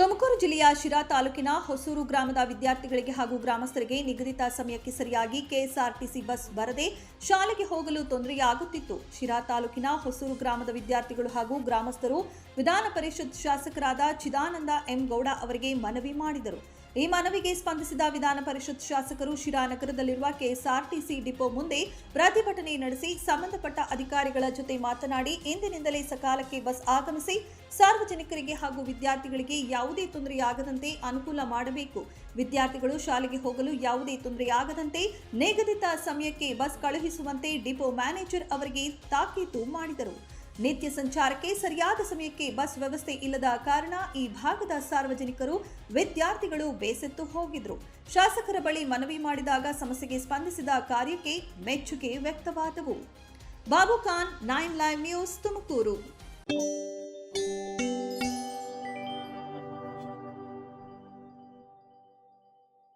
ತುಮಕೂರು ಜಿಲ್ಲೆಯ ಶಿರಾ ತಾಲೂಕಿನ ಹೊಸೂರು ಗ್ರಾಮದ ವಿದ್ಯಾರ್ಥಿಗಳಿಗೆ ಹಾಗೂ ಗ್ರಾಮಸ್ಥರಿಗೆ ನಿಗದಿತ ಸಮಯಕ್ಕೆ ಸರಿಯಾಗಿ ಕೆಎಸ್ಆರ್ಟಿಸಿ ಬಸ್ ಬರದೆ ಶಾಲೆಗೆ ಹೋಗಲು ತೊಂದರೆಯಾಗುತ್ತಿತ್ತು. ಶಿರಾ ತಾಲೂಕಿನ ಹೊಸೂರು ಗ್ರಾಮದ ವಿದ್ಯಾರ್ಥಿಗಳು ಹಾಗೂ ಗ್ರಾಮಸ್ಥರು ವಿಧಾನ ಪರಿಷತ್ ಶಾಸಕರಾದ ಚಿದಾನಂದ ಎಂ ಗೌಡ ಅವರಿಗೆ ಮನವಿ ಮಾಡಿದರು. ಈ ಮನವಿಗೆ ಸ್ಪಂದಿಸಿದ ವಿಧಾನ ಪರಿಷತ್ ಶಾಸಕರು ಶಿರಾ ನಗರದಲ್ಲಿರುವ ಕೆಎಸ್ಆರ್ಟಿಸಿ ಡಿಪೋ ಮುಂದೆ ಪ್ರತಿಭಟನೆ ನಡೆಸಿ ಸಂಬಂಧಪಟ್ಟ ಅಧಿಕಾರಿಗಳ ಜೊತೆ ಮಾತನಾಡಿ ಇಂದಿನಿಂದಲೇ ಸಕಾಲಕ್ಕೆ ಬಸ್ ಆಗಮಿಸಿ ಸಾರ್ವಜನಿಕರಿಗೆ ಹಾಗೂ ವಿದ್ಯಾರ್ಥಿಗಳಿಗೆ ಯಾವುದೇ ತೊಂದರೆಯಾಗದಂತೆ ಅನುಕೂಲ ಮಾಡಬೇಕು. ವಿದ್ಯಾರ್ಥಿಗಳು ಶಾಲೆಗೆ ಹೋಗಲು ಯಾವುದೇ ತೊಂದರೆಯಾಗದಂತೆ ನಿಗದಿತ ಸಮಯಕ್ಕೆ ಬಸ್ ಕಳುಹಿಸುವಂತೆ ಡಿಪೋ ಮ್ಯಾನೇಜರ್ ಅವರಿಗೆ ತಾಕೀತು ಮಾಡಿದರು. ನಿತ್ಯ ಸಂಚಾರಕ್ಕೆ ಸರಿಯಾದ ಸಮಯಕ್ಕೆ ಬಸ್ ವ್ಯವಸ್ಥೆ ಇಲ್ಲದ ಕಾರಣ ಈ ಭಾಗದ ಸಾರ್ವಜನಿಕರು ವಿದ್ಯಾರ್ಥಿಗಳು ಬೇಸತ್ತು ಹೋಗಿದ್ರು. ಶಾಸಕರ ಬಳಿ ಮನವಿ ಮಾಡಿದಾಗ ಸಮಸ್ಯೆಗೆ ಸ್ಪಂದಿಸಿದ ಕಾರ್ಯಕ್ಕೆ ಮೆಚ್ಚುಗೆ ವ್ಯಕ್ತವಾದವು. Babu Khan, nine live news Tumakuru.